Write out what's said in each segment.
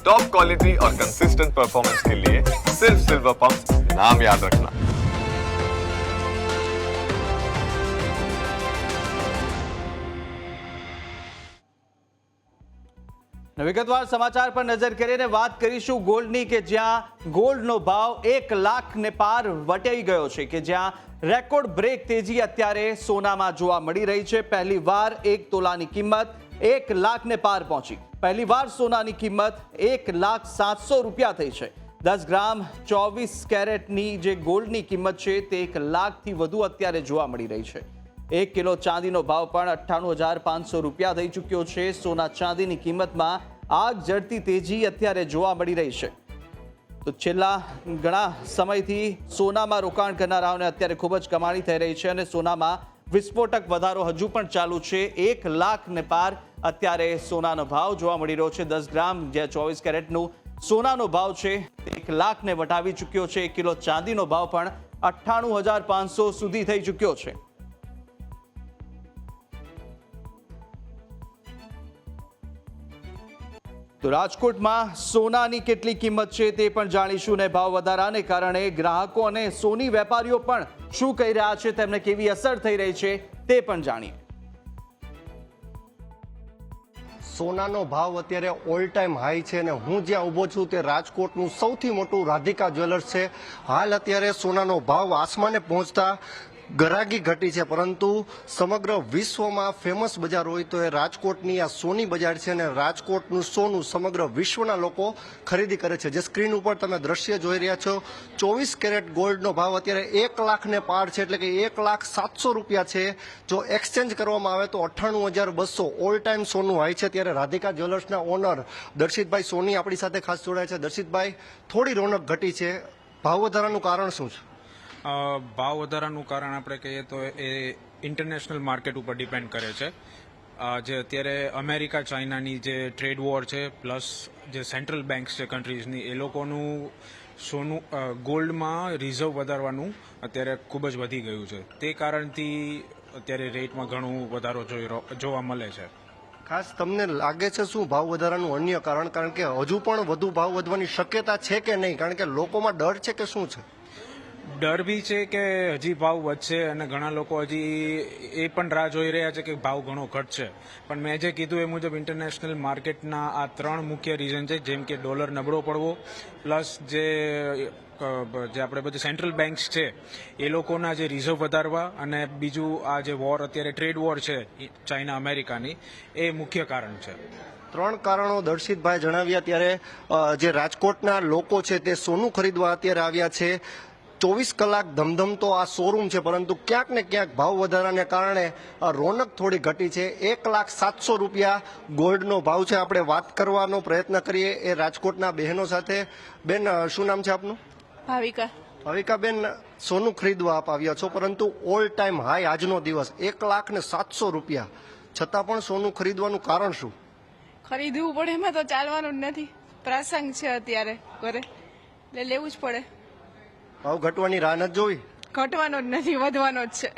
Top quality और consistent performance के लिए सिर्फ सिल्वर पंप नाम याद रखना ને વિગતવાર સમાચાર પર નજર કરીને વાત કરીશું ગોલ્ડની કે જ્યાં ગોલ્ડનો ભાવ એક લાખ ને પાર વટાઈ ગયો છે કે જ્યાં રેકોર્ડ બ્રેક તેજી અત્યારે સોનામાં જોવા મળી રહી છે પહેલી વાર એક તોલાની કિંમત એક લાખ ને પાર પહોંચી પહેલી વાર સોનાની કિંમત એક લાખ સાતસો રૂપિયા થઈ છે. દસ ગ્રામ ચોવીસ કેરેટની જે ગોલ્ડની કિંમત છે તે એક લાખથી વધુ અત્યારે જોવા મળી રહી છે. એક કિલો ચાંદીનો ભાવ પણ અઠ્ઠાણું હજાર પાંચસો રૂપિયા થઈ ચૂક્યો છે. સોના ચાંદીની કિંમતમાં આગ જડતી તેજી અત્યારે જોવા મળી રહી છે. તો છેલ્લા ઘણા સમયથી સોનામાં રોકાણ કરનારાઓને અત્યારે ખૂબ જ કમાણી થઈ રહી છે અને સોનામાં વિસ્ફોટક વધારો હજુ પણ ચાલુ છે. એક લાખ ને પાર અત્યારે સોનાનો ભાવ જોવા મળી રહ્યો છે. દસ ગ્રામ જે ચોવીસ કેરેટનું સોનાનો ભાવ છે, એક લાખને વટાવી ચૂક્યો છે. એક કિલો ચાંદીનો ભાવ પણ અઠ્ઠાણું હજાર પાંચસો સુધી થઈ ચૂક્યો છે. તો રાજકોટમાં સોનાની કેટલી કિંમત છે તે પણ જાણીશું ને ભાવ વધારાને કારણે ગ્રાહકો અને સોની વેપારીઓ પણ શું કહી રહ્યા છે, તેમને કેવી અસર થઈ રહી છે તે પણ જાણીએ. સોનાનો ભાવ અત્યારે ઓલ ટાઈમ હાઈ છે અને હું જ્યાં ઊભો છું તે રાજકોટનું સૌથી મોટું રાધિકા જ્વેલર્સ છે. હાલ અત્યારે સોનાનો ભાવ આસમાને પહોંચતા ગરાગી ઘટી છે, પરંતુ સમગ્ર વિશ્વમાં ફેમસ બજાર હોય તો એ રાજકોટની આ સોની બજાર છે અને રાજકોટનું સોનું સમગ્ર વિશ્વના લોકો ખરીદી કરે છે. જે સ્ક્રીન ઉપર તમે દ્રશ્ય જોઈ રહ્યા છો, ચોવીસ કેરેટ ગોલ્ડનો ભાવ અત્યારે એક લાખને પાર છે, એટલે કે એક લાખ સાતસો રૂપિયા છે. જો એક્સચેન્જ કરવામાં આવે તો અઠ્ઠાણું હજાર બસો ઓલ ટાઈમ સોનું હોય છે. ત્યારે રાધિકા જ્વેલર્સના ઓનર દર્શિતભાઈ સોની આપણી સાથે ખાસ જોડાયા છે. દર્શિતભાઈ, થોડી રોનક ઘટી છે. ભાવ વધારાનું કારણ શું છે? ભાવ વધારાનું કારણ આપણે કહીએ તો એ ઇન્ટરનેશનલ માર્કેટ ઉપર ડિપેન્ડ કરે છે. જે અત્યારે અમેરિકા ચાઇનાની જે ટ્રેડ વોર છે પ્લસ જે સેન્ટ્રલ બેન્ક્સ છે કન્ટ્રીઝની એ લોકોનું સોનું ગોલ્ડમાં રિઝર્વ વધારવાનું અત્યારે ખૂબ જ વધી ગયું છે. તે કારણથી અત્યારે રેટમાં ઘણું વધારો જોવા મળે છે. ખાસ તમને લાગે છે શું ભાવ વધારાનું અન્ય કારણ? કારણ કે હજુ પણ વધુ ભાવ વધવાની શક્યતા છે કે નહીં? કારણ કે લોકોમાં ડર છે કે શું છે? ડર બી છે કે હજી ભાવ વધશે અને ઘણા લોકો હજી એ પણ રાહ જોઈ રહ્યા છે કે ભાવ ઘણો ઘટશે. પણ મેં જે કીધું એ મુજબ ઇન્ટરનેશનલ માર્કેટના આ ત્રણ મુખ્ય રીઝન છે, જેમ કે ડોલર નબળો પડવો પ્લસ જે જે આપણે બધી સેન્ટ્રલ બેન્ક્સ છે, એ લોકોના જે રિઝર્વ વધારવા અને બીજું આ જે વોર અત્યારે ટ્રેડ વોર છે ચાઇના અમેરિકાની એ મુખ્ય કારણ છે. ત્રણ કારણો દર્શિતભાઈ જણાવ્યા ત્યારે જે રાજકોટના લોકો છે તે સોનું ખરીદવા અત્યારે આવ્યા છે. ચોવીસ કલાક ધમધમતો આ શોરૂમ છે પરંતુ ક્યાંક ને ક્યાંક ભાવ વધારાને કારણે રોનક થોડી ઘટી છે. એક લાખ સાતસો રૂપિયા ગોલ્ડનો ભાવ છે. આપણે વાત કરવાનો પ્રયત્ન કરીએ એ રાજકોટના બહેનો સાથે. બેન શું નામ છે આપનું? ભાવિકા. ભાવિકાબેન સોનું ખરીદવા આપ આવ્યા છો પરંતુ ઓલ ટાઈમ હાઈ આજનો દિવસ એક લાખ ને સાતસો રૂપિયા. છતાં પણ સોનું ખરીદવાનું કારણ શું? ખરીદવું પડે એમાં તો ચાલવાનું જ નથી. પ્રસંગ છે અત્યારે ઘરે. એટલે લેવું જ પડે. ભાવ ઘટવાની રાહ નથી જોવી ઘટવાનો જ નથી વધવાનો જ છે.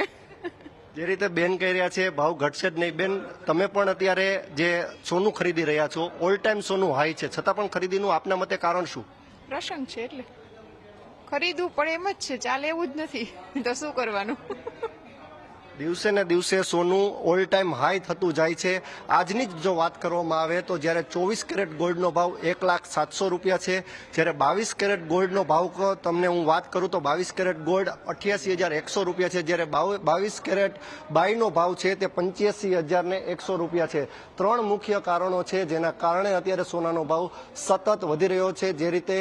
જે રીતે બેન કહી રહ્યા છે ભાવ ઘટશે જ નહીં. બેન તમે પણ અત્યારે જે સોનું ખરીદી રહ્યા છો ઓલ ટાઈમ સોનું હાઈ છે. છતાં પણ ખરીદીનું આપના મતે કારણ શું? પ્રસંગ છે એટલે. ખરીદવું પણ એમ જ છે ચાલે એવું જ નથી. તો શું કરવાનું? દિવસે ને દિવસે સોનું ઓલ ટાઈમ હાઈ થતું જાય છે. આજની જ જો વાત કરવામાં આવે તો જ્યારે ચોવીસ કેરેટ ગોલ્ડનો ભાવ એક લાખ સાતસો રૂપિયા છે, જ્યારે બાવીસ કેરેટ ગોલ્ડનો ભાવ તમને હું વાત કરું તો બાવીસ કેરેટ ગોલ્ડ અઠ્યાસી હજાર એકસો રૂપિયા છે, જ્યારે બાવીસ કેરેટ બાઈનો ભાવ છે તે પંચ્યાસી હજાર ને એકસો રૂપિયા છે. ત્રણ મુખ્ય કારણો છે જેના કારણે અત્યારે સોનાનો ભાવ સતત વધી રહ્યો છે. જે રીતે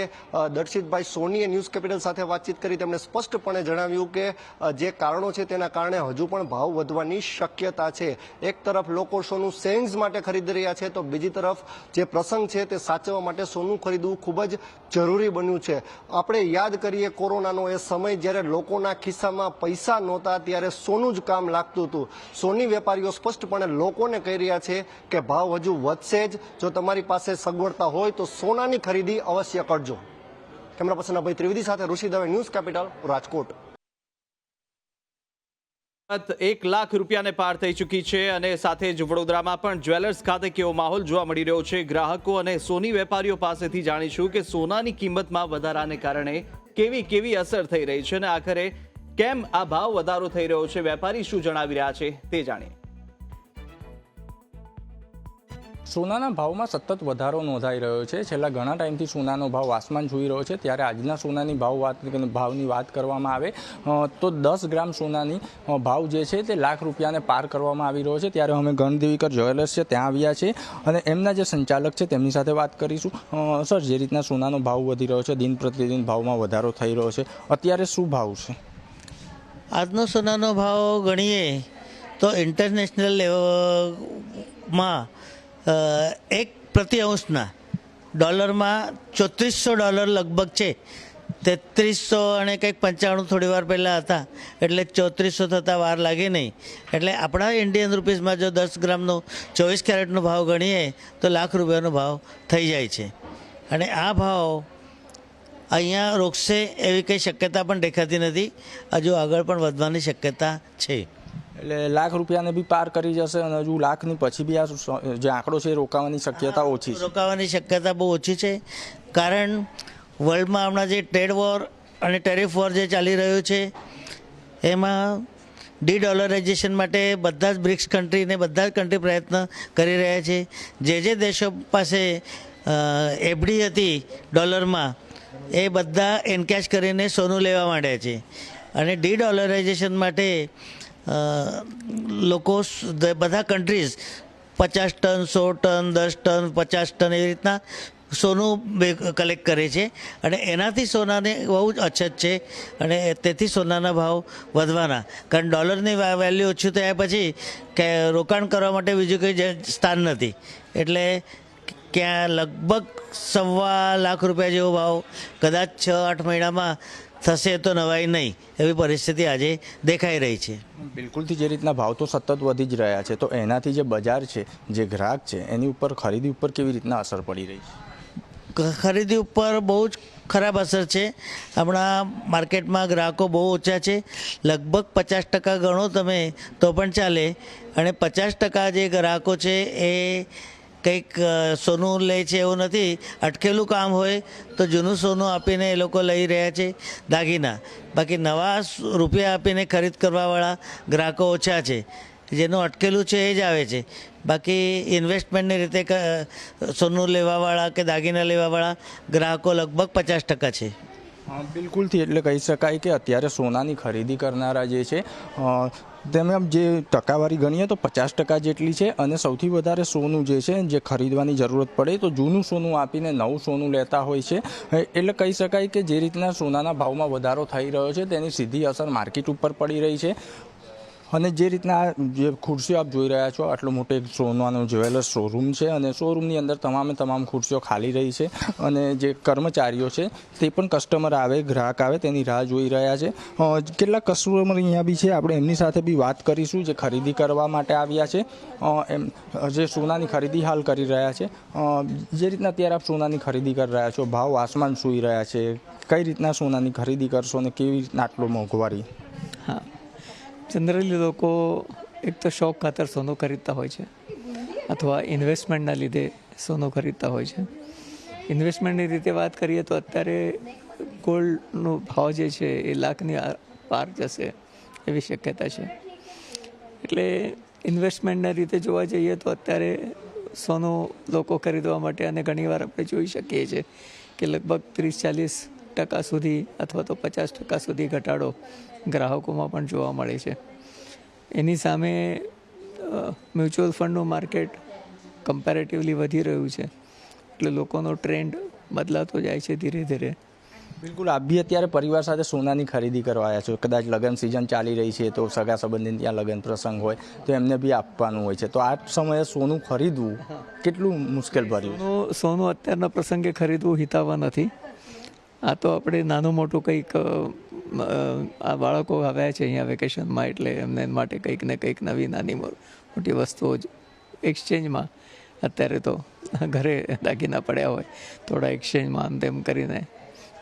દર્શિતભાઈ સોનીએ ન્યૂઝ કેપિટલ સાથે વાતચીત કરી તેમણે સ્પષ્ટપણે જણાવ્યું કે જે કારણો છે તેના કારણે હજુ પણ ભાવ વધવાની શક્યતા છે. એક તરફ લોકો સોનું સેન્સ માટે ખરીદી રહ્યા છે, તો બીજી તરફ જે પ્રસંગ છે તે સાચવવા માટે સોનું ખરીદવું ખૂબ જ જરૂરી બન્યું છે. આપણે યાદ કરીએ કોરોનાનો એ સમય જ્યારે લોકોના ખિસ્સામાં પૈસા નહોતા ત્યારે સોનું જ કામ લાગતું હતું. સોની વેપારીઓ સ્પષ્ટપણે લોકોને કહી રહ્યા છે કે ભાવ હજુ વધશે જ. જો તમારી પાસે સગવડતા હોય તો સોનાની ખરીદી અવશ્ય કરજો. કેમેરા પર્સન અભય ત્રિવેદી સાથે ઋષિ દવે ન્યૂઝ કેપિટલ રાજકોટ. એક લાખ રૂપિયાને પાર થઈ ચૂકી છે અને સાથે જ વડોદરામાં પણ જ્વેલર્સ ખાતે કેવો માહોલ જોવા મળી રહ્યો છે. ગ્રાહકો અને સોની વેપારીઓ પાસેથી જાણીશું કે સોનાની કિંમતમાં વધારાને કારણે કેવી કેવી અસર થઈ રહી છે અને આખરે કેમ આ ભાવ વધારો થઈ રહ્યો છે. વેપારી શું જણાવી રહ્યા છે તે જાણીએ. સોનાના ભાવમાં સતત વધારો નોંધાઈ રહ્યો છે. છેલ્લા ઘણા ટાઈમથી સોનાનો ભાવ આસમાન જોઈ રહ્યો છે. ત્યારે આજના સોનાની ભાવ વાત ભાવની વાત કરવામાં આવે તો દસ ગ્રામ સોનાની ભાવ જે છે તે લાખ રૂપિયાને પાર કરવામાં આવી રહ્યો છે. ત્યારે અમે ગણદેવીકર જ્વેલર્સ છે, ત્યાં આવ્યા છે અને એમના જે સંચાલક છે તેમની સાથે વાત કરીશું. સર, જે રીતના સોનાનો ભાવ વધી રહ્યો છે, દિન પ્રતિદિન ભાવમાં વધારો થઈ રહ્યો છે, અત્યારે શું ભાવ છે? આજનો સોનાનો ભાવ ગણીએ તો ઇન્ટરનેશનલ લેવલમાં એક પ્રતિ અંશના. ડોલરમાં ચોત્રીસો ડોલર લગભગ છે. તેત્રીસો અને કંઈક પંચાણું થોડી વાર પહેલાં હતા. એટલે ચોત્રીસો થતાં વાર લાગે નહીં. એટલે આપણા ઇન્ડિયન રૂપીસમાં જો દસ ગ્રામનો ચોવીસ કેરેટનો ભાવ ગણીએ, તો લાખ રૂપિયાનો ભાવ થઈ જાય છે. અને આ ભાવ અહીંયા રોકશે એવી કંઈ શક્યતા પણ દેખાતી નથી. હજુ આગળ પણ વધવાની શક્યતા છે. એટલે લાખ રૂપિયાને બી પાર કરી જશે અને હજુ લાખની પછી બી આ જે આંકડો છે એ રોકાવાની શક્યતા ઓછી છે. રોકાવાની શક્યતા બહુ ઓછી છે. કારણ વર્લ્ડમાં હમણાં જે ટ્રેડ વોર અને ટેરિફ વોર જે ચાલી રહ્યું છે એમાં ડી ડોલરાઇઝેશન માટે બધા જ બ્રિક્સ કન્ટ્રીને બધા જ કન્ટ્રી પ્રયત્ન કરી રહ્યા છે. જે જે દેશો પાસે એફડી હતી ડોલરમાં એ બધા એનકેશ કરીને સોનું લેવા માંડ્યા છે. અને ડી ડોલરાઇઝેશન માટે લોકો બધા કન્ટ્રીઝ પચાસ ટન, સો ટન, દસ ટન, પચાસ ટન એવી રીતના સોનું કલેક્ટ કરે છે. અને એનાથી સોનાની બહુ જ અછત છે અને તેથી સોનાના ભાવ વધવાના. કારણ ડોલરની વેલ્યુ ઓછું થયા પછી કે રોકાણ કરવા માટે બીજું કંઈ સ્થાન નથી. એટલે ક્યાં લગભગ સવા લાખ રૂપિયા જેવો ભાવ, કદાચ છ, આઠ મહિનામાં થશે તો નવાઈ નહીં. એવી પરિસ્થિતિ આજે દેખાઈ રહી છે. બિલકુલથી જે રીતના ભાવ તો સતત વધી જ રહ્યા છે તો એનાથી જે બજાર છે જે ગ્રાહક છે એની ઉપર ખરીદી ઉપર કેવી રીતના અસર પડી રહી છે? ખરીદી ઉપર બહુ જ ખરાબ અસર છે. હમણાં માર્કેટમાં ગ્રાહકો બહુ ઓછા છે. લગભગ પચાસ ટકા ગણો તમે તો પણ ચાલે. અને પચાસ ટકા જે ગ્રાહકો છે એ કંઈક સોનું લે છે એવું નથી. અટકેલું કામ હોય તો જૂનું સોનું આપીને એ લોકો લઈ રહ્યા છે દાગીના. બાકી નવા રૂપિયા આપીને ખરીદ કરવાવાળા ગ્રાહકો ઓછા છે. જેનું અટકેલું છે એ જ આવે છે. બાકી ઇન્વેસ્ટમેન્ટની રીતે સોનું લેવાવાળા કે દાગીના લેવાવાળા ગ્રાહકો લગભગ પચાસ ટકા છે. બિલકુલથી એટલે કહી શકાય કે અત્યારે સોનાની ખરીદી કરનારા જે છે તેમાં જે ટકાવારી ગણીએ તો પચાસ ટકા જેટલી છે અને સૌથી વધારે સોનું જે છે, જે ખરીદવાની જરૂરત પડે તો જૂનું સોનું આપીને નવું સોનું લેતા હોય છે. એટલે કહી શકાય કે જે રીતના સોનાના ભાવમાં વધારો થઈ રહ્યો છે તેની સીધી અસર માર્કેટ ઉપર પડી રહી છે. અને જે રીતના જે ખુરશીઓ આપ જોઈ રહ્યા છો, આટલો મોટો એક સોનાનો જ્વેલર્સ શોરૂમ છે અને શોરૂમની અંદર તમામે તમામ ખુરશીઓ ખાલી રહી છે અને જે કર્મચારીઓ છે, તે પણ કસ્ટમર આવે, ગ્રાહક આવે, તેની રાહ જોઈ રહ્યા છે. કેટલાક કસ્ટમર અહીંયા બી છે, આપણે એમની સાથે બી વાત કરીશું, જે ખરીદી કરવા માટે આવ્યા છે. એમ, જે સોનાની ખરીદી હાલ કરી રહ્યા છે. જે રીતના અત્યારે આપ સોનાની ખરીદી કરી રહ્યા છો, ભાવ આસમાન સૂઈ રહ્યા છે, કઈ રીતના સોનાની ખરીદી કરશો અને કેવી રીતના આટલો મોંઘવારી? જનરલી લોકો એક તો શોખ ખાતર સોનું ખરીદતા હોય છે, અથવા ઇન્વેસ્ટમેન્ટના લીધે સોનું ખરીદતા હોય છે. ઇન્વેસ્ટમેન્ટની રીતે વાત કરીએ તો અત્યારે ગોલ્ડનો ભાવ જે છે એ લાખની પાર જશે એવી શક્યતા છે. એટલે ઇન્વેસ્ટમેન્ટના રીતે જોવા જઈએ તો અત્યારે સોનું લોકો ખરીદવા માટે અને ઘણીવાર આપણે જોઈ શકીએ છીએ કે લગભગ ત્રીસ ચાલીસ ટકા સુધી અથવા તો પચાસ ટકા સુધી ઘટાડો ગ્રાહકોમાં પણ જોવા મળે છે. એની સામે મ્યુચ્યુઅલ ફંડનું માર્કેટ કમ્પેરેટિવલી વધી રહ્યું છે. એટલે લોકોનો ટ્રેન્ડ બદલાતો જાય છે ધીરે ધીરે. બિલકુલ. આપ બી અત્યારે પરિવાર સાથે સોનાની ખરીદી કરવા આવ્યા છો. કદાચ લગ્ન સિઝન ચાલી રહી છે તો સગા સંબંધી ત્યાં લગ્ન પ્રસંગ હોય તો એમને બી આપવાનું હોય છે. તો આ સમયે સોનું ખરીદવું કેટલું મુશ્કેલ ભર્યું? સોનું સોનું અત્યારના પ્રસંગે ખરીદવું હિતાવહ નથી. આ તો આપણે નાનું મોટું કંઈક આ બાળકો આવ્યા છે અહીંયા વેકેશનમાં એટલે એમને માટે કંઈક ને કંઈક નવી નાની મોટી વસ્તુઓ જ એક્સચેન્જમાં. અત્યારે તો ઘરે દાગીના પડ્યા હોય, થોડા એક્સચેન્જમાં આમ તેમ કરીને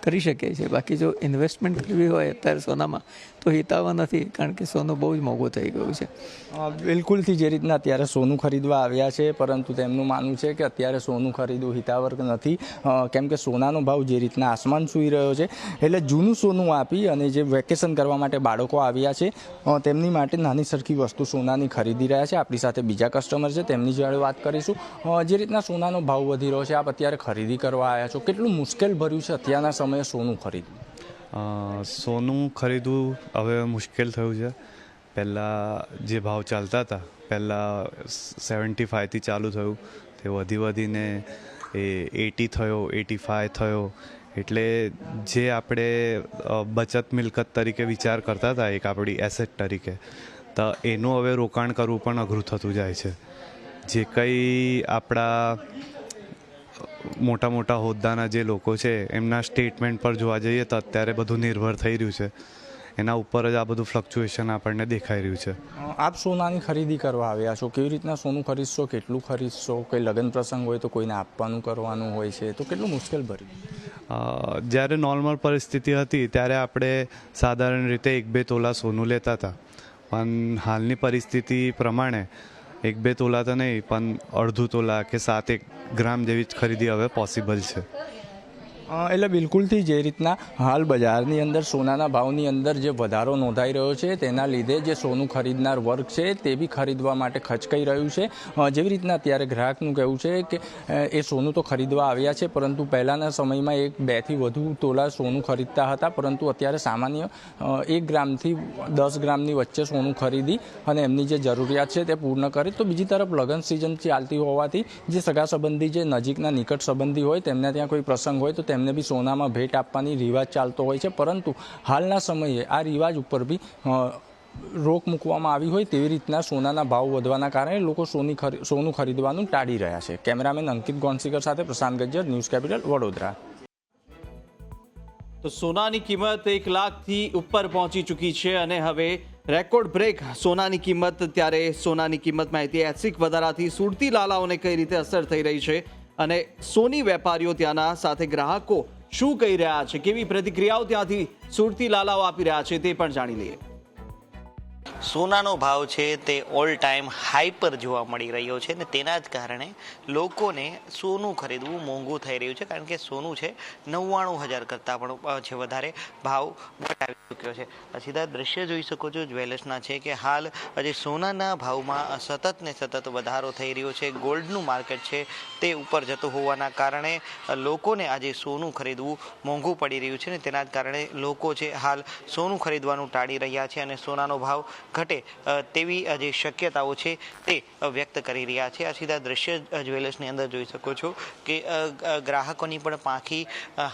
કરી શકીએ છીએ. બાકી જો ઇન્વેસ્ટમેન્ટ કરવી હોય અત્યારે સોનામાં તો હિતાવા નથી, કારણ કે સોનું બહુ જ મોંઘું થઈ ગયું છે. બિલકુલથી જે રીતના અત્યારે સોનું ખરીદવા આવ્યા છે, પરંતુ તેમનું માનવું છે કે અત્યારે સોનું ખરીદવું હિતાવર્ક નથી. કેમ કે સોનાનો ભાવ જે રીતના આસમાન સૂઈ રહ્યો છે, એટલે જૂનું સોનું આપી અને જે વેકેશન કરવા માટે બાળકો આવ્યા છે તેમની માટે નાની સરખી વસ્તુ સોનાની ખરીદી રહ્યા છે. આપણી સાથે બીજા કસ્ટમર છે, તેમની જોડે વાત કરીશું. જે રીતના સોનાનો ભાવ વધી રહ્યો છે, આપ અત્યારે ખરીદી કરવા આવ્યા છો, કેટલું મુશ્કેલ ભર્યું છે અત્યારના સમયે સોનું ખરીદવું? સોનું ખરીદવું હવે મુશ્કેલ થયું છે. પહેલાં જે ભાવ ચાલતા હતા, પહેલાં સેવન્ટી ફાઇવથી ચાલુ થયું. તે વધી વધીને એ એટી થયો એટી ફાઇવ થયો. એટલે જે આપણે બચત મિલકત તરીકે વિચાર કરતા હતા, એક આપણી એસેટ તરીકે, તો એનું હવે રોકાણ કરવું પણ અઘરું થતું જાય છે. જે કંઈ આપણા મોટા મોટા હોદ્દાના જે લોકો છે એમના સ્ટેટમેન્ટ પર જોવા જઈએ તો અત્યારે બધું નિર્ભર થઈ રહ્યું છે. એના ઉપર જ આ બધું ફ્લક્ચ્યુએશન આપણને દેખાઈ રહ્યું છે. આપ સોનાની ખરીદી કરવા આવ્યા છો. કેવી રીતના સોનું ખરીદશો? કેટલું ખરીદશો? કોઈ લગ્ન પ્રસંગ હોય તો કોઈને આપવાનું કરવાનું હોય છે. તો કેટલું મુશ્કેલ ભર્યું? જ્યારે નોર્મલ પરિસ્થિતિ હતી ત્યારે આપણે સાધારણ રીતે એક બે તોલા સોનું લેતા હતા. પણ હાલની પરિસ્થિતિ પ્રમાણે એક બે તોલા તો નહીં, પણ અડધું તોલા કે સાત એક ગ્રામ જેવી જ ખરીદી હવે પોસિબલ છે. એટલે બિલકુલથી જે રીતના હાલ બજારની અંદર સોનાના ભાવની અંદર જે વધારો નોંધાઈ રહ્યો છે, તેના લીધે જે સોનું ખરીદનાર વર્ગ છે, તે બી ખરીદવા માટે ખચકાઈ રહ્યું છે. જેવી રીતના અત્યારે ગ્રાહકનું કહેવું છે કે એ સોનું તો ખરીદવા આવ્યા છે, પરંતુ પહેલાંના સમયમાં એક બેથી વધુ તોલા સોનું ખરીદતા હતા, પરંતુ અત્યારે સામાન્ય એક ગ્રામથી દસ ગ્રામની વચ્ચે સોનું ખરીદી અને એમની જે જરૂરિયાત છે તે પૂર્ણ કરે. તો બીજી તરફ લગ્ન સિઝન ચાલતી હોવાથી જે સગા સંબંધી જે નજીકના નિકટ સંબંધી હોય, તેમના ત્યાં કોઈ પ્રસંગ હોય, તો તેમને બી સોનામાં ભેટ આપવાની રિવાજ ચાલતો હોય છે. પરંતુ હાલના સમયે આ રિવાજ ઉપર બી રોક મૂકવામાં આવી હોય તેવી રીતના સોનાના ભાવ વધવાના કારણે લોકો સોની સોનું ખરીદવાનું ટાળી રહ્યા છે. કેમેરામેન અંકિત ગોન્સીકર સાથે પ્રશાંત ગજ્જર, ન્યૂઝ કેપિટલ વડોદરા. તો સોનાની કિંમત એક લાખથી ઉપર પહોંચી ચૂકી છે અને હવે રેકોર્ડ બ્રેક સોનાની કિંમત, ત્યારે સોનાની કિંમતમાં ઐતિહાસિક વધારાથી સુરતી લાલાઓને કઈ રીતે અસર થઈ રહી છે? અને સોની વેપારીઓ ત્યાંના સાથે ગ્રાહકો શું કહી રહ્યા છે, કેવી પ્રતિક્રિયાઓ ત્યાંથી સુરતી લાલાઓ આપી રહ્યા છે તે પણ જાણી લઈએ. સોનાનો ભાવ છે તે ઓલ ટાઈમ હાઈ પર જોવા મળી રહ્યો છે ને તેના જ કારણે લોકોને સોનું ખરીદવું મોંઘું થઈ રહ્યું છે કારણ કે સોનું છે નવ્વાણું હજાર કરતાં પણ છે વધારે ભાવ ઘટાવી ચૂક્યો છે. સીધા દ્રશ્ય જોઈ શકો છો જ્વેલર્સના છે કે હાલ આજે સોનાના ભાવમાં સતત ને સતત વધારો થઈ રહ્યો છે. ગોલ્ડનું માર્કેટ છે તે ઉપર જતું હોવાના કારણે લોકોને આજે સોનું ખરીદવું મોંઘું પડી રહ્યું છે ને તેના જ કારણે લોકો છે હાલ સોનું ખરીદવાનું ટાળી રહ્યા છે અને સોનાનો ભાવ ઘટે તેવી જે શક્યતાઓ છે તે વ્યક્ત કરી રહ્યા છે. આ સીધા દ્રશ્ય જ્વેલર્સની અંદર જોઈ શકો છો કે ગ્રાહકોની પણ પાંખી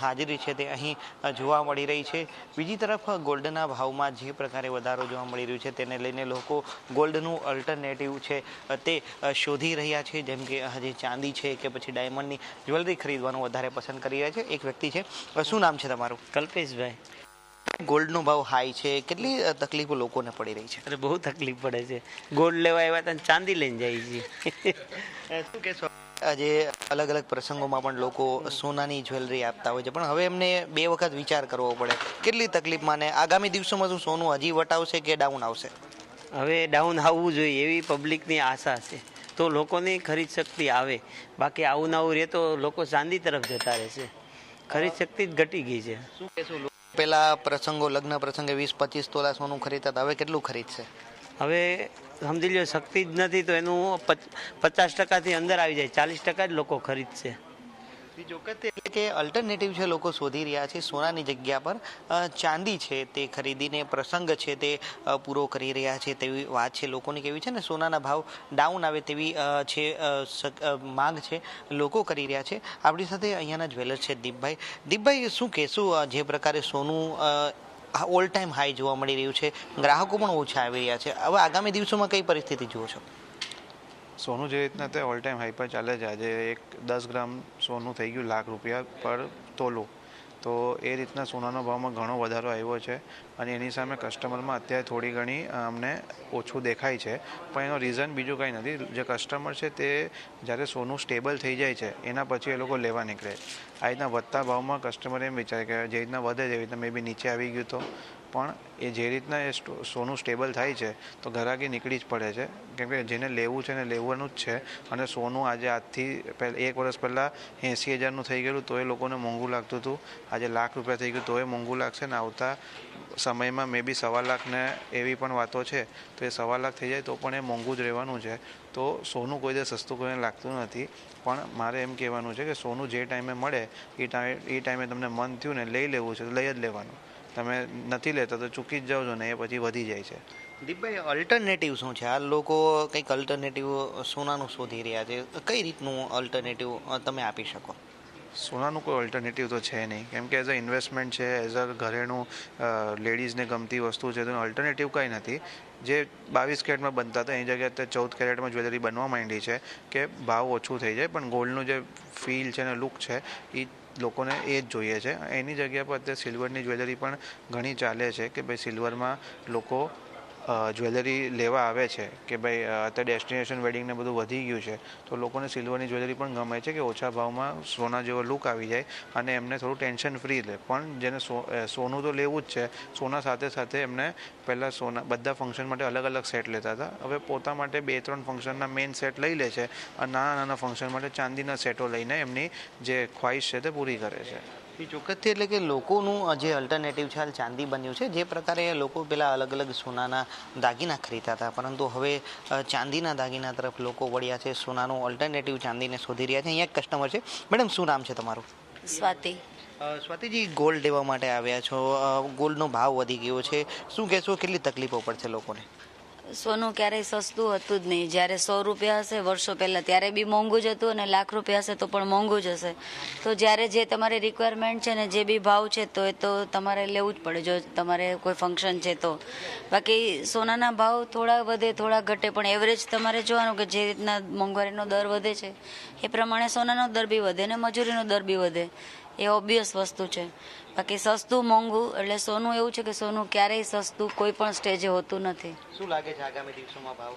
હાજરી છે તે અહીં જોવા મળી રહી છે. બીજી તરફ ગોલ્ડના ભાવમાં જે પ્રકારે વધારો જોવા મળી રહ્યો છે તેને લઈને લોકો ગોલ્ડનું અલ્ટરનેટિવ છે તે શોધી રહ્યા છે. જેમ કે હજી ચાંદી છે કે પછી ડાયમંડની જ્વેલરી ખરીદવાનું વધારે પસંદ કરી રહ્યા છે. એક વ્યક્તિ છે. શું નામ છે તમારું? કલ્પેશભાઈ. ગોલ્ડનો ભાવ હાઈ છે કેટલી તકલીફો લોકોને પડી રહી છે? અરે બહુ તકલીફ પડે છે. ગોલ્ડ લેવા આવ્યા હતા ચાંદી લઈને જાય છે. શું કહેશો? આજે અલગ અલગ પ્રસંગોમાં પણ લોકો સોનાની જ્વેલરી આપતા હોય છે પણ હવે એમને બે વખત વિચાર કરવો પડે. કેટલી તકલીફમાં ને આગામી દિવસોમાં શું સોનું હજી વટાવશે કે ડાઉન આવશે? હવે ડાઉન આવવું જોઈએ એવી પબ્લિકની આશા છે. તો લોકોની ખરીદ શક્તિ આવે. બાકી આવું ને આવું રહે તો લોકો ચાંદી તરફ જતા રહેશે. ખરીદ શક્તિ જ ઘટી ગઈ છે. શું કહેશું? પેલા પ્રસંગો, લગ્ન પ્રસંગે વીસ, પચીસ તોલા સોનું ખરીદતા હતા. હવે કેટલું ખરીદશે? હવે સમજી લો શક્તિ જ નથી તો એનું પચાસ ટકાથી અંદર આવી જાય. ચાલીસ ટકા જ લોકો ખરીદશે. કે અલ્ટરનેટિવ છે લોકો શોધી રહ્યા છે, સોનાની જગ્યા પર ચાંદી છે તે ખરીદીને પ્રસંગ છે તે પૂરો કરી રહ્યા છે તેવી વાત છે લોકોની કેવી છે ને? સોનાના ભાવ ડાઉન આવે તેવી છે માંગ છે લોકો કરી રહ્યા છે. આપણી સાથે અહીંયાના જ્વેલર છે દીપભાઈ. દીપભાઈ, શું કહેશું? જે પ્રકારે સોનું ઓલ ટાઈમ હાઈ જોવા મળી રહ્યું છે. ગ્રાહકો પણ ઓછા આવી રહ્યા છે. હવે આગામી દિવસોમાં કઈ પરિસ્થિતિ જુઓ છો? સોનું જે રીતના તે ઓલ ટાઈમ હાઈ પર ચાલે છે. આજે એક દસ ગ્રામ સોનું થઈ ગયું લાખ રૂપિયા પર તોલું. તો એ રીતના સોનાનો ભાવમાં ઘણો વધારો આવ્યો છે અને એની સામે કસ્ટમરમાં અત્યારે થોડી ઘણી અમને ઓછું દેખાય છે. પણ એનો રીઝન બીજું કંઈ નથી. જે કસ્ટમર છે તે જ્યારે સોનું સ્ટેબલ થઈ જાય છે, એના પછી એ લોકો લેવા નીકળે. આ રીતના વધતા ભાવમાં કસ્ટમર એમ વિચારે કે જે રીતના વધે છે એવી રીતના મે બી નીચે આવી ગયું તો. પણ એ જે રીતના એ સોનું સ્ટેબલ થાય છે, તો ઘરાકી નીકળી જ પડે છે. કેમ કે જેને લેવું છે ને લેવાનું જ છે. અને સોનું આજે આજથી પહેલાં એક વર્ષ પહેલાં એંસી હજારનું થઈ ગયેલું, તો એ લોકોને મોંઘું લાગતું હતું. આજે લાખ રૂપિયા થઈ ગયું, તો એ મોંઘું લાગશે ને આવતા સમયમાં મે બી સવા લાખને એવી પણ વાતો છે. તો એ સવા લાખ થઈ જાય, તો પણ એ મોંઘું જ રહેવાનું છે. તો સોનું કોઈ દિવસ સસ્તું કોઈને લાગતું નથી. પણ મારે એમ કહેવાનું છે કે સોનું જે ટાઈમે મળે, એ ટાઈમે એ ટાઈમે તમને મન થયું ને લઈ લેવું છે, તો લઈ જ લેવાનું. તમે નથી લેતા તો ચૂકી જ જાઓ છો ને એ પછી વધી જાય છે. દીપભાઈ અલ્ટરનેટિવ શું છે? આ લોકો કંઈક અલ્ટરનેટિવ સોનાનું શોધી રહ્યા છે. કઈ રીતનું અલ્ટરનેટિવ તમે આપી શકો? સોનાનું કોઈ ઓલ્ટરનેટિવ તો છે નહીં. કેમ કે એઝ અ ઇન્વેસ્ટમેન્ટ છે એઝ અ ઘરેણું લેડીઝને ગમતી વસ્તુ છે તો ઓલ્ટરનેટિવ કંઈ નથી. જે બાવીસ કેરેટમાં બનતા હતા એની જગ્યાએ અત્યારે ચૌદ કેરેટમાં જ્વેલરી બનવા માંડી છે કે ભાવ ઓછું થઈ જાય પણ ગોલ્ડનું જે ફીલ છે ને લુક છે એ લોકોને એ જ જોઈએ છે. એની જગ્યા પર અત્યારે સિલ્વરની જ્વેલરી પણ ઘણી ચાલે છે કે ભાઈ સિલ્વરમાં લોકો જ્વેલરી લેવા આવે છે કે ભાઈ અત્યારે ડેસ્ટિનેશન વેડિંગને બધું વધી ગયું છે, તો લોકોને સિલ્વરની જ્વેલરી પણ ગમે છે કે ઓછા ભાવમાં સોના જેવો લુક આવી જાય અને એમને થોડું ટેન્શન ફ્રી લે પણ જેને સોનું તો લેવું જ છે, સોના સાથે સાથે એમને પહેલાં સોના, બધા ફંક્શન માટે અલગ અલગ સેટ લેતા હતા. હવે પોતા માટે બે, ત્રણ ફંક્શનના મેઇન સેટ લઈ લે છે અને નાના નાના ફંક્શન માટે ચાંદીના સેટો લઈને એમની જે ખ્વાહિશ છે તે પૂરી કરે છે. ચોક્કસથી એટલે કે લોકોનું જે અલ્ટરનેટિવ છે હાલ ચાંદી બન્યું છે જે પ્રકારે લોકો પેલા અલગ અલગ સોનાના દાગીના ખરીદતા હતા. પરંતુ હવે ચાંદીના દાગીના તરફ લોકો વળ્યા છે સોનાનું અલ્ટરનેટિવ ચાંદીને શોધી રહ્યા છે. અહીંયા એક કસ્ટમર છે. મેડમ શું નામ છે તમારું? સ્વાતિ. સ્વાતિજી ગોલ્ડ લેવા માટે આવ્યા છો. ગોલ્ડનો ભાવ વધી ગયો છે. શું કહેશો કેટલી તકલીફો પડશે લોકોને? સોનું ક્યારેય સસ્તું હતું જ નહીં. જ્યારે સો રૂપિયા હશે વર્ષો પહેલાં, ત્યારે બી મોંઘું જ હતું અને લાખ રૂપિયા હશે તો પણ મોંઘું જ હશે. તો જ્યારે જે તમારી રિક્વાયરમેન્ટ છે ને જે બી ભાવ છે, તો એ તો તમારે લેવું જ પડે. જો તમારે કોઈ ફંક્શન છે તો. બાકી સોનાના ભાવ થોડા વધે, થોડા ઘટે, પણ એવરેજ તમારે જોવાનું કે જે રીતના મોંઘવારીનો દર વધે છે, એ પ્રમાણે સોનાનો દર બી વધે ને મજૂરીનો દર બી વધે. એ ઓબ્વિયસ વસ્તુ છે. બાકી સસ્તું મોંઘું એટલે સોનું એવું છે કે સોનું ક્યારેય સસ્તું કોઈ પણ સ્ટેજે હોતું નથી. શું લાગે છે આગામી દિવસોમાં ભાવ?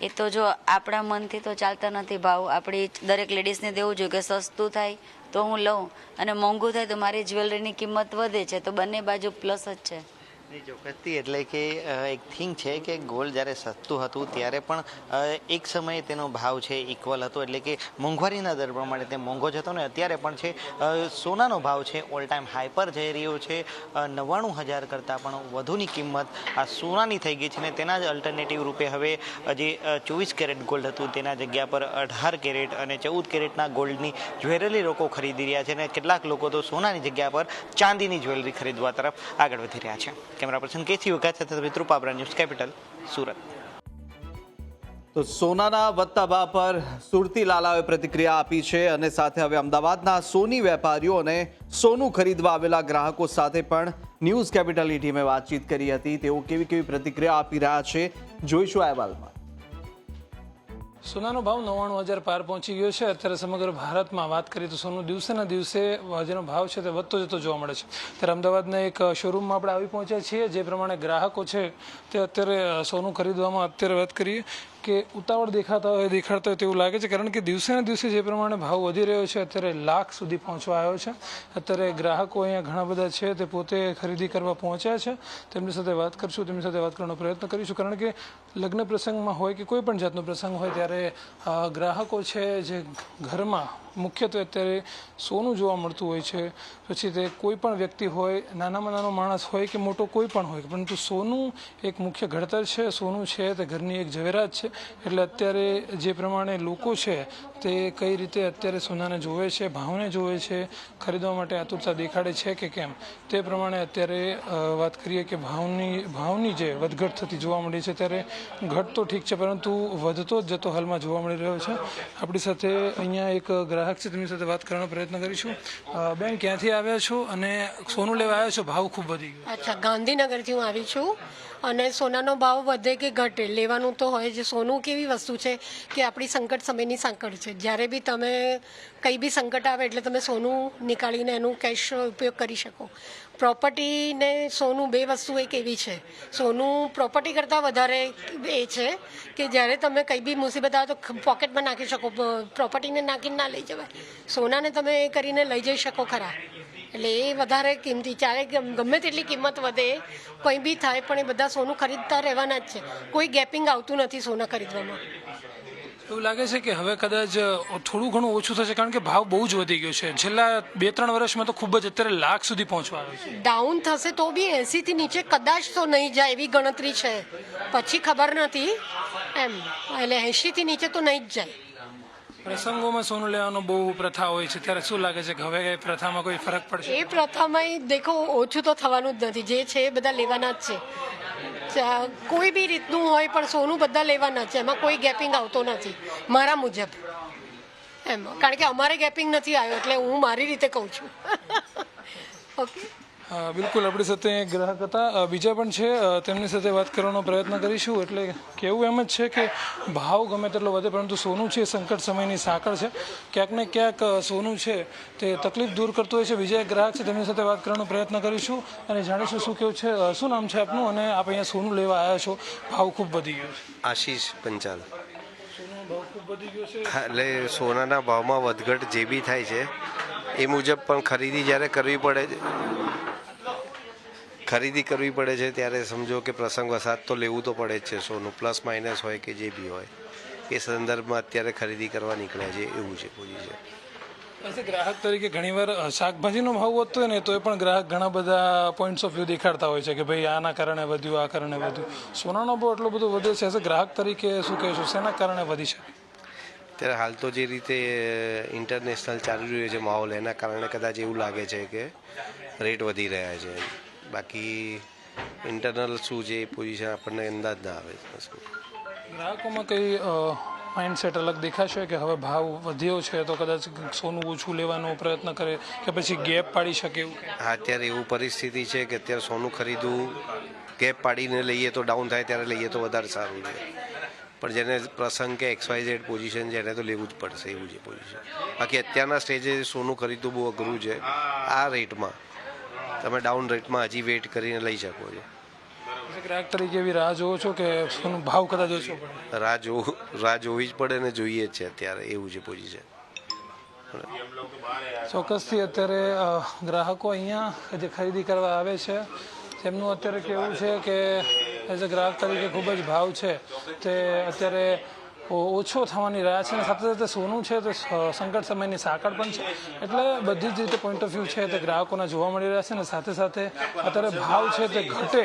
એ તો જો આપણા મનથી તો ચાલતા નથી ભાવ. આપણી દરેક લેડીઝને દેવું જોઈએ કે સસ્તું થાય તો હું લઉં. અને મોંઘું થાય તો મારી જ્વેલરીની કિંમત વધે છે. તો બંને બાજુ પ્લસ જ છે. ચોક્કસથી એટલે કે એક થિંગ છે કે ગોલ્ડ જ્યારે સસ્તું હતું ત્યારે પણ એક સમયે તેનો ભાવ છે ઇક્વલ હતો. એટલે કે મોંઘવારીના દર પ્રમાણે તે મોંઘો જ હતો ને અત્યારે પણ છે સોનાનો ભાવ છે ઓલ ટાઈમ હાઈ પર જઈ રહ્યો છે. નવ્વાણું હજાર કરતાં પણ વધુની કિંમત આ સોનાની થઈ ગઈ છે ને તેના જ અલ્ટરનેટિવ રૂપે હવે જે ચોવીસ કેરેટ ગોલ્ડ હતું તેના જગ્યા પર અઢાર કેરેટ અને ચૌદ કેરેટના ગોલ્ડની જ્વેલરી લોકો ખરીદી રહ્યા છે અને કેટલાક લોકો તો સોનાની જગ્યા પર ચાંદીની જ્વેલરી ખરીદવા તરફ આગળ વધી રહ્યા છે. કેમેરા પર્સન કેસી વખત સાથે ત્રુપાબરા ન્યૂઝ કેપિટલ, સુરત. તો સોનાના વધતા ભાવ પર સુરતી લાલાઓએ પ્રતિક્રિયા આપી છે અને સાથે હવે અમદાવાદના સોની વેપારીઓ અને સોનું ખરીદવા આવેલા ગ્રાહકો સાથે પણ ન્યૂઝ કેપિટલની ટીમે વાતચીત કરી હતી. તેઓ કેવી કેવી પ્રતિક્રિયા આપી રહ્યા છે, જોઈશું અહેવાલમાં. સોનાનો ભાવ નવ્વાણું હજાર પાર પહોંચી ગયો છે. અત્યારે સમગ્ર ભારતમાં વાત કરીએ તો સોનું દિવસેના દિવસે જેનો ભાવ છે તે વધતો જતો જોવા મળે છે. ત્યારે અમદાવાદના એક શોરૂમમાં આપણે આવી પહોંચ્યા છીએ. જે પ્રમાણે ગ્રાહકો છે તે અત્યારે સોનું ખરીદવામાં અત્યારે વાત કરીએ. કે ઉતાવળ દેખાતા હોય, દેખાડતા હોય તેવું લાગે છે. કારણ કે દિવસેને દિવસે જે પ્રમાણે ભાવ વધી રહ્યો છે, અત્યારે લાખ સુધી પહોંચવા આવ્યો છે. અત્યારે ગ્રાહકો અહીંયા ઘણા બધા છે, તે પોતે ખરીદી કરવા પહોંચ્યા છે. તેમની સાથે વાત કરશું, તેમની સાથે વાત કરવાનો પ્રયત્ન કરીશું. કારણ કે લગ્ન પ્રસંગમાં હોય કે કોઈ પણ જાતનો પ્રસંગ હોય, ત્યારે ગ્રાહકો છે જે ઘરમાં મુખ્યત્વે અત્યારે સોનું જોવા મળતું હોય છે. પછી તે કોઈ પણ વ્યક્તિ હોય, નાનામાં નાનો માણસ હોય કે મોટો કોઈ પણ હોય, પરંતુ સોનું એક મુખ્ય ઘડતર છે. સોનું છે તે ઘરની એક ઝવેરાત છે. એટલે અત્યારે જે પ્રમાણે લોકો છે તે કઈ રીતે અત્યારે સોનાને જોવે છે, ભાવને જોવે છે, ખરીદવા માટે આતુરતા દેખાડે છે કે કેમ? તે પ્રમાણે અત્યારે વાત કરીએ કે ભાવની ભાવની જે વધઘટ થતી જોવા મળી છે ત્યારે ઘટ તો ઠીક છે, પરંતુ વધતો જ જતો હાલમાં જોવા મળી રહ્યો છે. આપણી સાથે અહીંયા એક ગ્રાહક છે, તેમની સાથે વાત કરવાનો પ્રયત્ન કરીશું. બેન, ક્યાંથી આવ્યા છો? અને સોનું લેવા આવ્યા છો? ભાવ ખૂબ વધી ગયો. અચ્છા, ગાંધીનગરથી હું આવી છું. અને સોનાનો ભાવ વધે કે ઘટે, લેવાનું તો હોય જ. સોનું કેવી વસ્તુ છે કે આપણી સંકટ સમયની સાંકળ છે. જ્યારે બી તમે કંઈ બી સંકટ આવે એટલે તમે સોનું નીકાળીને એનું કેશ ઉપયોગ કરી શકો. પ્રોપર્ટી ને સોનું બે વસ્તુ એક એવી છે. સોનું પ્રોપર્ટી કરતાં વધારે એ છે કે જ્યારે તમે કંઈ બી મુસીબત આવે તો પોકેટમાં નાખી શકો. પ્રોપર્ટીને નાખીને ના લઈ જવાય. સોનાને તમે એ કરીને લઈ જઈ શકો ખરા. એટલે એ વધારે કિંમતી ચારે ગમ- ગમે તેટલી કિંમત વધે કંઈ બી થાય પણ એ બધા સોનું ખરીદતા રહેવાના જ છે. કોઈ ગેપિંગ આવતું નથી સોના ખરીદવામાં. એવું લાગે છે કે હવે કદાચ થોડું ઘણું ઓછું થશે કારણ કે ભાવ બહુ જ વધી ગયો છે. છેલ્લા બે ત્રણ વર્ષમાં તો ખૂબ જ અત્યારે લાખ સુધી પહોંચવા આવે છે. ડાઉન થશે તો બી એંસીથી નીચે કદાચ તો નહીં જાય એવી ગણતરી છે. પછી ખબર નથી. એમ એટલે એંશીથી નીચે તો નહીં જ જાય. પ્રસંગોમાં સોનું લેવાનો બહુ પ્રથા હોય છે. ત્યારે શું લાગે છે કે હવે પ્રથામાં કોઈ ફરક પડશે? એ પ્રથામાં દેખો, ઓછું તો થવાનું જ નથી. જે છે એ બધા લેવાના જ છે. કોઈ બી રીતનું હોય પણ સોનું બધા લેવાના છે. એમાં કોઈ ગેપિંગ આવતો નથી. મારા મુજબ. એમ. કારણ કે અમારે ગેપિંગ નથી આવ્યો, એટલે હું મારી રીતે કહું છું. ઓકે બિલકુલ આપણી સાથે ગ્રાહક હતા. બીજા પણ છે. તેમની સાથે વાત કરવાનો પ્રયત્ન કરીશું. એટલે કેવું એમ જ છે કે ભાવ ગમે તેટલો વધે પરંતુ સોનું છે એ સંકટ સમયની સાંકળ છે. ક્યાંક ને ક્યાંક સોનું છે તે તકલીફ દૂર કરતું હોય છે. બીજા એક ગ્રાહક છે તેમની સાથે વાત કરવાનો પ્રયત્ન કરીશું અને જાણીશું શું કેવું છે. શું નામ છે આપનું? અને આપ અહીંયા સોનું લેવા આવ્યા છો. ભાવ ખૂબ વધી ગયો છે. આશીષ પંચાલ. સોનાનો ભાવ ખૂબ વધી ગયો છે. એટલે સોનાના ભાવમાં વધઘટ જે બી થાય છે એ મુજબ પણ ખરીદી જ્યારે કરવી પડે ખરીદી કરવી પડે છે ત્યારે સમજો કે પ્રસંગ વસાત તો લેવું તો પડે જ છે. સોનું પ્લસ માઇનસ હોય કે જે બી હોય એ સંદર્ભમાં અત્યારે ખરીદી કરવા નીકળ્યા છે એવું છે પોઝિશન ગ્રાહક તરીકે ઘણીવાર શાકભાજીનો ભાવ વધતો હોય ને તો એ પણ ગ્રાહક ઘણા બધા પોઈન્ટ્સ ઓફ વ્યૂ દેખાડતા હોય છે કે ભાઈ આના કારણે વધ્યું આ કારણે વધ્યું. સોનાનો ભાવ એટલો બધો વધ્યો છે એઝ અ ગ્રાહક તરીકે શું કહેશો? શેના કારણે વધી શકે? ત્યારે હાલ તો જે રીતે ઇન્ટરનેશનલ ચાલી રહ્યો છે માહોલ એના કારણે કદાચ એવું લાગે છે કે રેટ વધી રહ્યા છે. બાકી ઇન્ટરનલ શું છે એ પોઝિશન આપણને અંદાજ ના આવે. ગ્રાહકોમાં કઈ માઇન્ડસેટ અલગ દેખાશે કે હવે ભાવ વધ્યો છે તો કદાચ સોનું ઓછું લેવાનો પ્રયત્ન કરે કે પછી ગેપ પાડી શકે એવું હા અત્યારે એવું પરિસ્થિતિ છે કે અત્યારે સોનું ખરીદવું ગેપ પાડીને લઈએ તો ડાઉન થાય ત્યારે લઈએ તો વધારે સારું છે પણ જેને પ્રસંગ કે એક્સવાય ઝેડ પોઝિશન છે એને તો લેવું જ પડશે એવું છે પોઝિશન બાકી અત્યારના સ્ટેજે સોનું ખરીદવું બહુ અઘરું છે. આ રેટમાં તમે ડાઉન રેટમાં હજી વેઇટ કરીને લઈ શકો છો. ગ્રાહક તરીકે એવી રાહ જોવો છો કે સોનું ભાવ કદાચ ઓછો પડે? રાહ જોવું રાહ જોવી જ પડે ને જોઈએ જ છે અત્યારે એવું છે પોઝિશન ચોક્કસથી અત્યારે ગ્રાહકો અહીંયા જે ખરીદી કરવા આવે છે તેમનું અત્યારે કેવું છે કે એઝ અ ગ્રાહક તરીકે ખૂબ જ ભાવ છે. તે અત્યારે ઓછો થવાની રહ્યા છે અને સાથે સાથે સોનું છે તે સંકટ સમયની સાંકળ પણ છે. એટલે બધી જ રીતે પોઈન્ટ ઓફ વ્યૂ છે તે ગ્રાહકોના જોવા મળી રહ્યા છે અને સાથે સાથે અત્યારે ભાવ છે તે ઘટે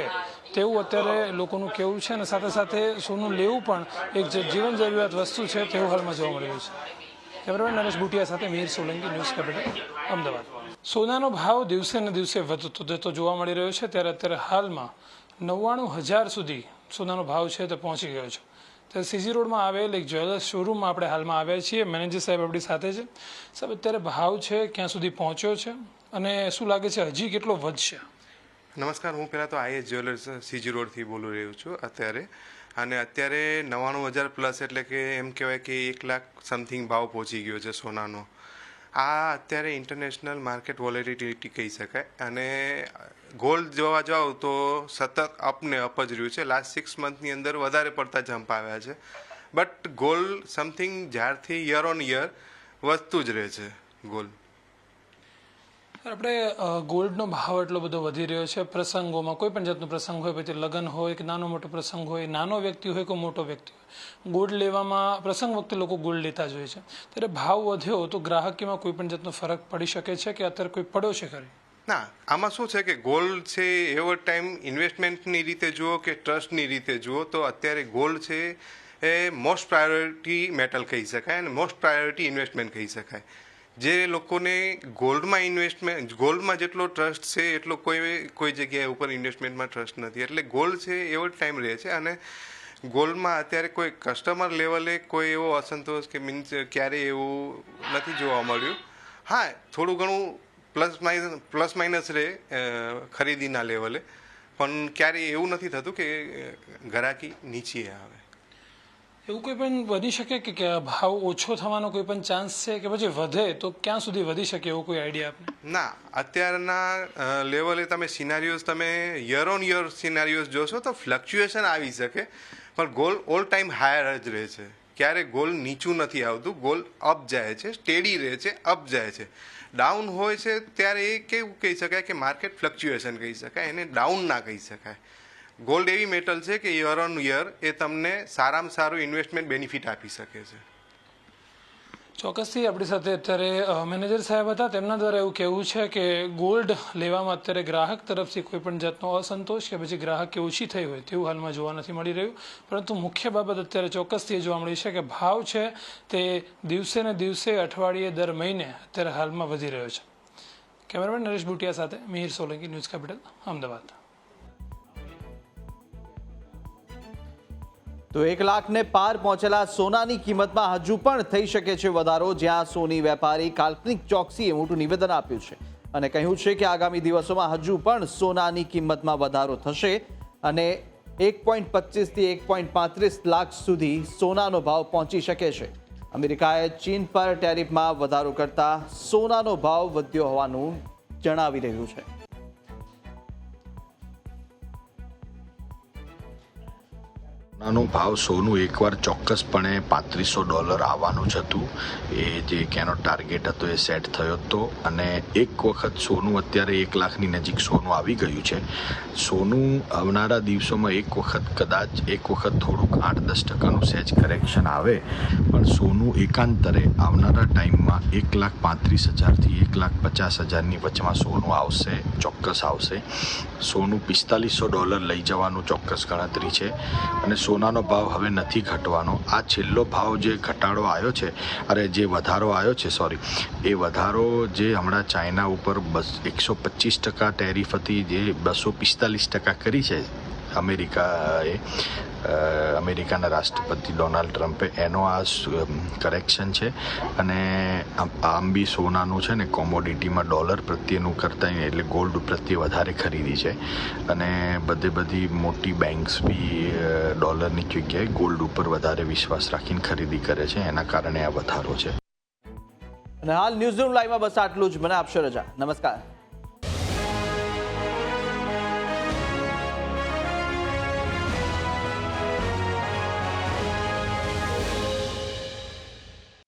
તેવું અત્યારે લોકોનું કેવું છે અને સાથે સાથે સોનું લેવું પણ એક જીવન જરૂરિયાત વસ્તુ છે તેવું હાલમાં જોવા મળી રહ્યું છે. કેમેરામેન નરેશ બુટિયા સાથે મીર સોલંકી ન્યૂઝ કેપિટલ, અમદાવાદ. સોનાનો ભાવ દિવસે ને દિવસે વધતો જતો જોવા મળી રહ્યો છે. ત્યારે અત્યારે હાલમાં નવ્વાણું હજાર સુધી સોનાનો ભાવ છે તે પહોંચી ગયો છે. ત્યારે સીજી રોડમાં આવેલ એક જ્વેલર્સ શોરૂમમાં આપણે હાલમાં આવ્યા છીએ. મેનેજર સાહેબ આપણી સાથે છે. સાહેબ, અત્યારે ભાવ છે ક્યાં સુધી પહોંચ્યો છે અને શું લાગે છે હજી કેટલો વધશે? નમસ્કાર, હું પહેલાં તો આઈએસ જ્વેલર્સ સીજી રોડથી બોલી રહ્યો છું અત્યારે. અને અત્યારે નવ્વાણું હજાર પ્લસ એટલે કે એમ કહેવાય કે એક લાખ સમથિંગ ભાવ પહોંચી ગયો છે સોનાનો. આ અત્યારે ઇન્ટરનેશનલ માર્કેટ વોલેટિલિટી કહી શકાય. અને ગોલ્ડ જોવા જાઓ તો સતત અપને અપ જ રહ્યું છે. લાસ્ટ સિક્સ મંથની અંદર વધારે પડતા જમ્પ આવ્યા છે. બટ ગોલ્ડ સમથિંગ જ્યારથી યર ઓન યર વધતું જ રહે છે ગોલ્ડ આપણે ગોલ્ડનો ભાવ એટલો બધો વધી રહ્યો છે પ્રસંગોમાં. કોઈ પણ જાતનો પ્રસંગ હોય, પછી લગ્ન હોય, કે નાનો મોટો પ્રસંગ હોય, નાનો વ્યક્તિ હોય કે મોટો વ્યક્તિ હોય. ગોલ્ડ લેવામાં, પ્રસંગ વખતે લોકો ગોલ્ડ લેતા જ હોય છે. ત્યારે ભાવ વધ્યો તો ગ્રાહકીમાં કોઈ પણ જાતનો ફરક પડી શકે છે કે અત્યારે કોઈ પડ્યો છે ખરી? ના, આમાં શું છે કે ગોલ્ડ છે એવો ટાઈમ ઇન્વેસ્ટમેન્ટની રીતે જુઓ કે ટ્રસ્ટની રીતે જુઓ, તો અત્યારે ગોલ્ડ છે એ મોસ્ટ પ્રાયોરિટી મેટલ કહી શકાય અને મોસ્ટ પ્રાયોરિટી ઇન્વેસ્ટમેન્ટ કહી શકાય. જે લોકોને ગોલ્ડમાં ઇન્વેસ્ટમેન્ટ ગોલ્ડમાં જેટલો ટ્રસ્ટ છે, એટલો કોઈ કોઈ જગ્યાએ ઉપર ઇન્વેસ્ટમેન્ટમાં ટ્રસ્ટ નથી. એટલે ગોલ્ડ છે એવો જ ટાઈમ રહે છે અને ગોલ્ડમાં અત્યારે કોઈ કસ્ટમર લેવલે કોઈ એવો અસંતોષ કે મીન્સ ક્યારેય એવું નથી જોવા મળ્યું. હા, થોડું ઘણું પ્લસ માઇનસ પ્લસ માઇનસ રહે ખરીદીના લેવલે. પણ ક્યારેય એવું નથી થતું કે ગ્રાહકી નીચે આવે. એવું કોઈ પણ વધી શકે કે કે ભાવ ઓછો થવાનો કોઈ પણ ચાન્સ છે કે પછી વધે તો ક્યાં સુધી વધી શકે એવો કોઈ આઈડિયા આપને? ના અત્યારના લેવલે તમે સિનારીઓઝ તમે યર ઓન યર સિનારીઓઝ જોશો તો ફ્લક્ચ્યુએશન આવી શકે પણ ગોલ ઓલ ટાઈમ હાયર જ રહે છે. ક્યારે ગોલ નીચું નથી આવતું ગોલ અપ જાય છે સ્ટેડી રહે છે અપ જાય છે. ડાઉન હોય છે ત્યારે એ કેવું કહી શકાય કે માર્કેટ ફ્લક્ચ્યુએશન કહી શકાય, એને ડાઉન ના કહી શકાય. ગોલ્ડ એવી મેટલ છે કે યર ઓન યર એ તમને સારામાં સારું ઇન્વેસ્ટમેન્ટ બેનિફિટ આપી શકે છે. ચોક્કસથી આપણી સાથે અત્યારે મેનેજર સાહેબ હતા. તેમના દ્વારા એવું કહેવું છે કે ગોલ્ડ લેવામાં અત્યારે ગ્રાહક તરફથી કોઈ પણ જાતનો અસંતોષ કે પછી ગ્રાહક ઓછી થઈ હોય તેવું હાલમાં જોવા નથી મળી રહ્યું. પરંતુ મુખ્ય બાબત અત્યારે ચોક્કસથી જોવા મળી છે કે ભાવ છે તે દિવસે ને દિવસે અઠવાડિયે દર મહિને અત્યારે હાલમાં વધી રહ્યો છે. કેમેરામેન નરેશ બુટિયા સાથે મિહિર સોલંકી, ન્યૂઝ કેપિટલ, અમદાવાદ. તો એક લાખને પાર પહોંચેલા સોનાની કિંમતમાં હજુ પણ થઈ શકે છે વધારો, જ્યાં સોની વેપારી કાલ્પનિક ચોકસીએ મોટું નિવેદન આપ્યું છે. અને કહ્યું છે કે આગામી દિવસોમાં હજુ પણ સોનાની કિંમતમાં વધારો થશે અને એક પોઈન્ટ પચીસથી એક પોઈન્ટ પાંત્રીસ લાખ સુધી સોનાનો ભાવ પહોંચી શકે છે. અમેરિકાએ ચીન પર ટેરિફમાં વધારો કરતા સોનાનો ભાવ વધ્યો હોવાનું જણાવી રહ્યું છે. સોનાનો ભાવ સોનું એકવાર ચોક્કસપણે પાંત્રીસો ડોલર આવવાનું જ હતું. એ જે એક એનો ટાર્ગેટ હતો એ સેટ થયો હતો અને એક વખત સોનું અત્યારે એક લાખની નજીક સોનું આવી ગયું છે. સોનું આવનારા દિવસોમાં એક વખત કદાચ, એક વખત થોડુંક આઠ દસ ટકાનું સહેજ કરેક્શન આવે, પણ સોનું એકાંતરે આવનારા ટાઈમમાં એક લાખ પાંત્રીસ હજારથી એક લાખ પચાસ હજારની વચમાં સોનું આવશે, ચોક્કસ આવશે. સોનું પિસ્તાલીસો ડોલર લઈ જવાનું ચોક્કસ ગણતરી છે. અને સોનાનો ભાવ હવે નથી ઘટવાનો. આ છેલ્લો ભાવ જે ઘટાડો આવ્યો છે, અરે જે વધારો આવ્યો છે સોરી એ વધારો જે હમણાં ચાઇના ઉપર બસ એકસો પચીસ ટકા ટેરિફ હતી, જે બસો પિસ્તાલીસ ટકા કરી છે અમેરિકાએ અમેરિકાના રાષ્ટ્રપતિ ડોનાલ્ડ ટ્રમ્પે એનો આ કરેક્શન છે અને આમ બી સોનાનું છે ને કોમોડિટીમાં ડોલર પ્રત્યેનું કરતાં એટલે ગોલ્ડ પ્રત્યે વધારે ખરીદી છે. અને બધે બધી મોટી બેંક્સ બી ડોલરની જગ્યાએ ગોલ્ડ ઉપર વધારે વિશ્વાસ રાખીને ખરીદી કરે છે. એના કારણે આ વધારો છે. અને હાલ ન્યૂઝરૂમ લાઈવમાં બસ આટલું જ. મને આપશો રજા. નમસ્કાર.